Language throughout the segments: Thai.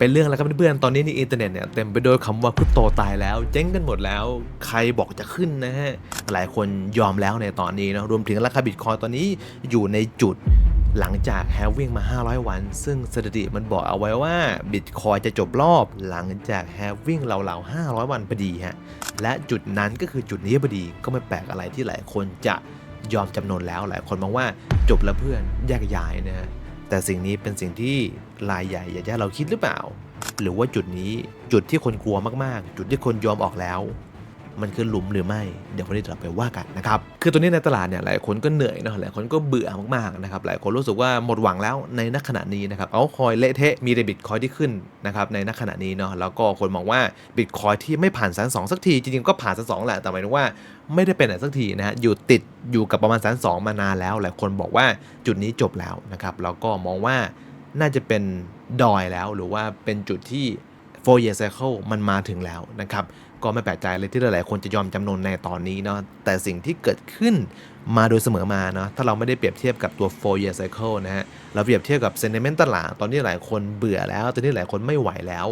เป็นเรื่องแล้วครับเพื่อนๆ ตอนนี้ในอินเทอร์เน็ตเนี่ยเต็มไปด้วยคำว่าคริปโตตายแล้ว เจ๊งกันหมดแล้ว ใครบอกจะขึ้นนะฮะ หลายคนยอมแล้วในตอนนี้นะรวมถึงราคาบิตคอยตอนนี้อยู่ในจุดหลังจากแฮวิ่งมา 500 วัน ซึ่งสถิติมันบอกเอาไว้ว่าบิตคอยจะจบรอบหลังจากแฮวิ่งราๆ 500 วันพอดีฮะ และจุดนั้นก็คือจุดนี้พอดีก็ไม่แปลกอะไรที่หลายคนจะยอมจำนนแล้วหลายคนมองว่าจบแล้วเพื่อนแยกย้ายนะฮะ แต่สิ่งนี้เป็นสิ่งที่รายใหญ่อยากให้เราคิดหรือเปล่า หรือว่าจุดนี้จุดที่คนกลัวมากๆ จุดที่คนยอมออกแล้ว มันคือหลุมหรือไม่ เดี๋ยววันนี้เราไปว่ากันนะครับ คือตัวนี้ในตลาดเนี่ยหลายคนก็เหนื่อยเนาะหลายคนก็เบื่อมากๆนะครับหลายคนรู้สึกว่าหมดหวังแล้วในนักขณะนี้นะครับเอาคอยเละเทะมีแต่บิตคอยที่ขึ้นนะครับในนักขณะนี้เนาะแล้วก็คนมองว่าบิตคอยที่ไม่ผ่านแสนสองสักทีจริงๆก็ผ่านแสนสองแหละแต่หมายถึงว่าไม่ได้เป็นไหนสักทีนะฮะอยู่ติดอยู่กับประมาณแสนสองมานานแล้ว หลายคนบอกว่าจุดนี้จบแล้วนะครับแล้วก็มองว่าน่าจะเป็นดอยแล้วหรือว่าเป็นจุดที่ 4 year cycle มันมาถึงแล้วนะครับ ก็ไม่แปลกใจเลยที่หลายๆคนจะยอมจำนนในตอนนี้เนาะแต่สิ่งที่เกิดขึ้นมาโดยเสมอมาเนาะถ้าเราไม่ได้เปรียบเทียบกับตัว 4 year cycle นะฮะเราเปรียบเทียบกับ sentiment ตลาดตอนนี้หลายคนเบื่อแล้ว ตอนนี้หลายคนไม่ไหวแล้ว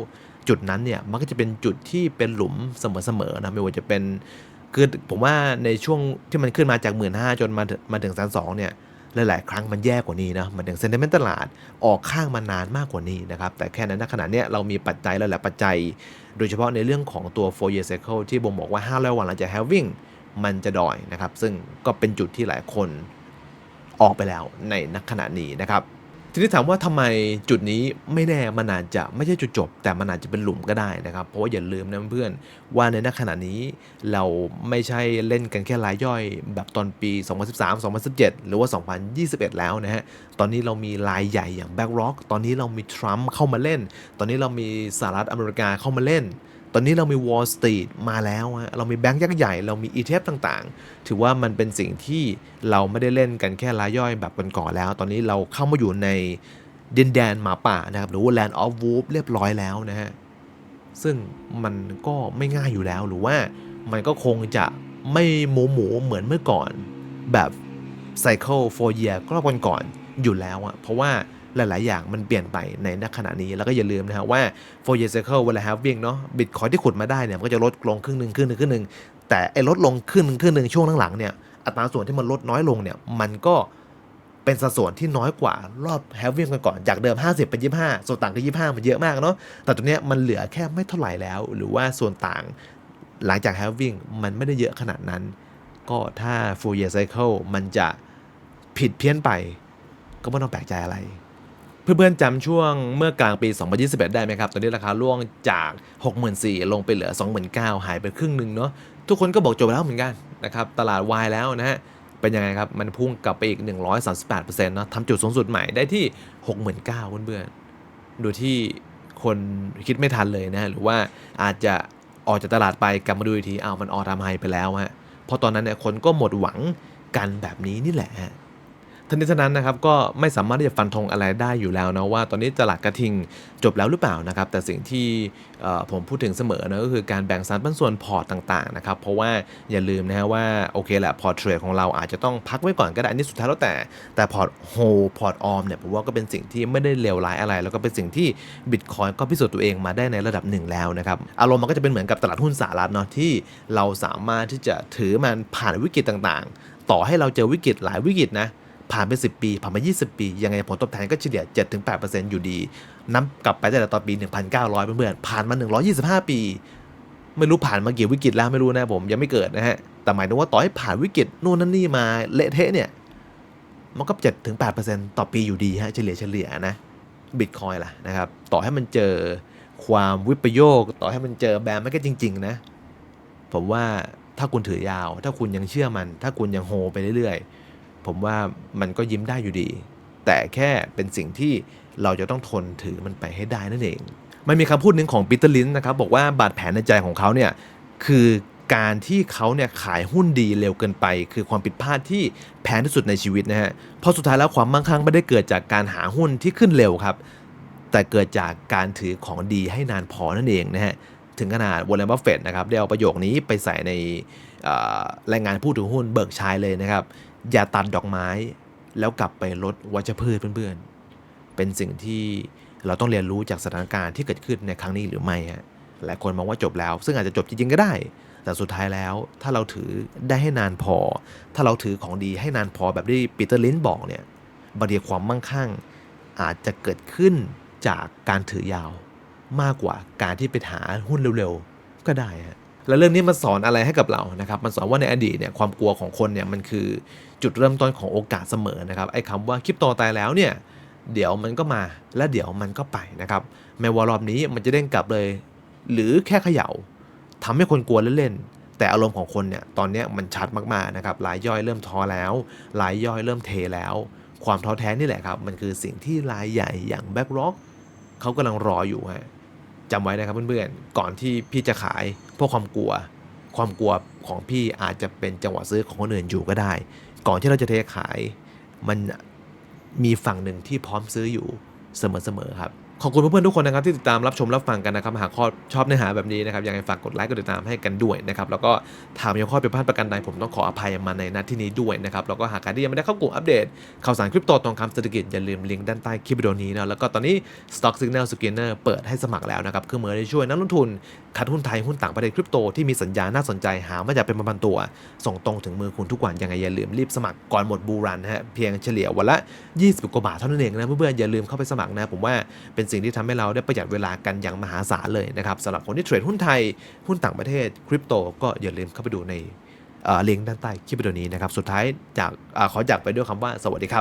จุดนั้นเนี่ยมันก็จะเป็นจุดที่เป็นหลุมเสมอๆนะไม่ว่าจะเป็นคือผมว่าในช่วงที่มันขึ้นมาจาก 1 5ื่นจนมาถึงมาถึงแสนสองเนี่ย หลาย ๆ ครั้งมันแย่กว่านี้นะมันถึงเซนเตเมนต์ตลาดออกข้างมานานมากกว่านี้นะครับแต่แค่นั้นณขณะนี้เรามีปัจจัยหลายๆปัจจัย โดยเฉพาะในเรื่องของตัว4 year cycle ที่บ่งบอกว่า 500 วันหลังจาก halving มันจะดอยนะครับซึ่งก็เป็นจุดที่หลายคนออกไปแล้วในนักขณะนี้นะครับ ทีนี้ถามว่าทำไมจุดนี้ไม่แน่มันอาจจะไม่ใช่จุดจบ แต่มันอาจจะเป็นหลุมก็ได้นะครับ เพราะว่าอย่าลืมนะเพื่อนว่าในนักขณะนี้เราไม่ใช่เล่นกันแค่รายย่อยแบบตอนปี 2013 2017 หรือว่า 2021 แล้วนะฮะ ตอนนี้เรามีรายใหญ่อย่าง BlackRock ตอนนี้เรามีทรัมป์เข้ามาเล่น ตอนนี้เรามีสหรัฐอเมริกาเข้ามาเล่น ตอนนี้เรามี Wall Street มาแล้วฮะเรามีแบงก์ยักษ์ใหญ่ เรามี ETF ต่างๆ ถือว่ามันเป็นสิ่งที่เราไม่ได้เล่นกันแค่รายย่อยแบบก่อนๆแล้ว ตอนนี้เราเข้ามาอยู่ในดินแดนหมาป่านะครับหรือว่า Land of Wolf เรียบร้อยแล้วนะฮะซึ่งมันก็ไม่ง่ายอยู่แล้วหรือว่ามันก็คงจะไม่หมูหมูเหมือนเมื่อก่อนแบบ Cycle 4 year ก็รอบก่อนๆอยู่แล้วอะเพราะว่า หลาย ๆ อย่างมันเปลี่ยนไปในณขณะนี้ แล้วก็อย่าลืมนะฮะว่า4 year cycle เวลา halving เนาะบิตคอยที่ขุดมาได้เนี่ยมันก็จะลดลงครึ่งหนึ่งครึ่งหนึ่งครึ่งหนึ่งแต่ไอ้ลดลงครึ่งหนึ่งครึ่งหนึ่งช่วงหลังๆเนี่ยอัตราส่วนที่มันลดน้อยลงเนี่ยมันก็เป็นสัดส่วนที่น้อยกว่ารอบ halving กันก่อนจากเดิม 50 เป็น 25 ส่วนต่างคือ25 มันเยอะมากเนาะแต่ตรงเนี้ยมันเหลือแค่ไม่เท่าไหร่แล้ว หรือว่าส่วนต่างหลังจาก halving มันไม่ได้เยอะขนาดนั้น ก็ถ้า full year cycle มันจะผิดเพี้ยนไป ก็ไม่ต้องแปลกใจอะไร เพื่อนๆจำช่วงเมื่อกลางปี 2021 ได้ไหมครับ ตอนนี้ราคาร่วงจาก 64,000ลงไปเหลือ 29,000หายไปครึ่งหนึ่งเนาะ ทุกคนก็บอกจบแล้วเหมือนกันนะครับ ตลาดวายแล้วนะฮะ เป็นยังไงครับ มันพุ่งกลับไปอีก 138%เนาะทำจุดสูงสุดใหม่ได้ที่ 69,000เพื่อนๆ โดยที่คนคิดไม่ทันเลยนะฮะหรือว่าอาจจะออกจากตลาดไปกลับมาดูอีกทีอ้าวมันออทามไฮไปแล้วฮะ เพราะตอนนั้นเนี่ยคนก็หมดหวังกันแบบนี้นี่แหละฮะ ทั้งนี้ทั้งนั้นนะครับก็ไม่สามารถที่จะฟันธงอะไรได้อยู่แล้วนะว่าตอนนี้ตลาดกระทิงจบแล้วหรือเปล่านะครับ แต่สิ่งที่ผมพูดถึงเสมอนะก็คือการแบ่งสรรปันส่วนพอร์ตต่างๆนะครับเพราะว่าอย่าลืมนะฮะว่าโอเคแหละพอร์ตเทรดของเราอาจจะต้องพักไว้ก่อนก็ได้อันนี้สุดท้ายแล้วแต่แต่พอร์ตโฮพอร์ตออมเนี่ยผมว่าก็เป็นสิ่งที่ไม่ได้เลวร้ายอะไร แล้วก็เป็นสิ่งที่บิตคอยก็พิสูจน์ตัวเองมาได้ในระดับหนึ่งแล้วนะครับอารมณ์มันก็จะเป็นเหมือนกับตลาดหุ้นสหรัฐเนาะที่เราสามารถที่จะถือมันผ่านวิกฤตต่างๆ ต่อให้เราเจอวิกฤตหลายวิกฤตนะ ผ่านไป 10 ปี ผ่านไป 20 ปี ยังไงผลตอบแทนก็เฉลี่ย 7-8%อยู่ดีนับกลับไปตั้งแต่ตอนปี 1,900เพื่อนๆผ่านมา 125 ปี ไม่รู้ผ่านมากี่วิกฤตแล้วไม่รู้นะผมยังไม่เกิดนะฮะ แต่หมายถึงว่าต่อให้ผ่านวิกฤตนู่นนั่นนี่มาเละเทะเนี่ย มันก็ 7-8%ต่อปีอยู่ดีฮะเฉลี่ยเฉลี่ยนะบิตคอยล่ะนะครับ ต่อให้มันเจอความวิปโยค ต่อให้มันเจอแบมไม่ก็จริง ๆ นะ ผมว่าถ้าคุณถือยาว ถ้าคุณยังเชื่อมัน ถ้าคุณยังโฮไปเรื่อยๆ ผมว่ามันก็ยิ้มได้อยู่ดี แต่แค่เป็นสิ่งที่เราจะต้องทนถือมันไปให้ได้นั่นเอง มันมีคำพูดหนึ่งของปีเตอร์ลินนะครับบอกว่าบาดแผลในใจของเขาเนี่ยคือการที่เขาเนี่ยขายหุ้นดีเร็วเกินไป คือความผิดพลาดที่แพงที่สุดในชีวิตนะฮะเพราะสุดท้ายแล้วความมั่งคั่งไม่ได้เกิดจากการหาหุ้นที่ขึ้นเร็วครับ แต่เกิดจากการถือของดีให้นานพอนั่นเองนะฮะถึงขนาดวอลเลนบัฟเฟตนะครับได้เอาประโยคนี้ไปใส่ในรายงานผู้ถือหุ้นเบิร์กชัยเลยนะครับ อย่าตัดดอกไม้ แล้วกลับไปลดวัชพืชเพื่อนๆ เป็นสิ่งที่เราต้องเรียนรู้จากสถานการณ์ที่เกิดขึ้นในครั้งนี้หรือไม่ฮะหลายคนมองว่าจบแล้ว ซึ่งอาจจะจบจริงๆก็ได้ แต่สุดท้ายแล้ว ถ้าเราถือได้ให้นานพอ ถ้าเราถือของดีให้นานพอแบบที่ปีเตอร์ลินบอกเนี่ยบางทีความมั่งคั่ง อาจจะเกิดขึ้นจากการถือยาว มากกว่าการที่ไปหาหุ้นเร็วๆ ก็ได้ฮะ แล้วเรื่องนี้มันสอนอะไรให้กับเรานะครับมันสอนว่าในอดีตเนี่ยความกลัวของคนเนี่ยมันคือจุดเริ่มต้นของโอกาสเสมอนะครับไอ้คำว่าคริปโตตายแล้วเนี่ยเดี๋ยวมันก็มาและเดี๋ยวมันก็ไปนะครับแม้ว่ารอบนี้มันจะเด้งกลับเลย หรือแค่เขย่าทำให้คนกลัวเล่นๆแต่อารมณ์ของคนเนี่ยตอนนี้มันชัดมากๆนะครับรายย่อยเริ่มท้อแล้วรายย่อยเริ่มเทแล้ว ความท้อแท้นี่แหละครับมันคือสิ่งที่รายใหญ่อย่างแบ็กร็อกเขากำลังรออยู่ฮะจำไว้นะครับเพื่อนๆก่อนที่พี่จะขาย เพราะความกลัว ความกลัวของพี่อาจจะเป็นจังหวะซื้อของคนอื่นอยู่ก็ได้ ก่อนที่เราจะเทขาย มันมีฝั่งหนึ่งที่พร้อมซื้ออยู่เสมอๆครับ ขอบคุณเพื่อนๆทุกคนนะครับที่ติดตามรับชมรับฟังกันนะครับหากข้อชอบเนื้อหาแบบนี้นะครับยังไงฝากกดไลค์กดติดตามให้กันด้วยนะครับแล้วก็ถามยังข้อผิดพลาดประกันใดผมต้องขออภัยมาในนัดที่นี้ด้วยนะครับแล้วก็หากใครที่ยังไม่ได้เข้ากลุ่มอัปเดตข่าวสารคริปโตทองคำเศรษฐกิจอย่าลืมลิงก์ด้านใต้คลิปวิดีโอนี้นะแล้วก็ตอนนี้ Stock Signal Scanner เปิดให้สมัครแล้วนะครับเครื่องมือที่ช่วยนักลงทุนคัดหุ้นไทยหุ้นต่างประเทศคริปโตที่มีสัญญาณน่าสนใจหามาจากเป็นพันๆตัว ส่งตรงถึงมือคุณทุกวันยังไงอย่าลืมรีบสมัครก่อนหมดบูรันฮะเพียงเฉลี่ยวันละ 20 กว่าบาทเท่านั้นเองนะเพื่อนๆอย่าลืมเข้าไปสมัครนะผมว่าเป็นสิ่งที่ทำให้เราได้ประหยัดเวลากันอย่างมหาศาลเลยนะครับสำหรับคนที่เทรดหุ้นไทย หุ้นต่างประเทศคริปโตก็อย่าลืมเข้าไปดูในเลิงก์ด้านใต้คลิปวิดีโอนี้นะครับ สุดท้ายจากอขอจากไปด้วยคำว่าสวัสดีครับ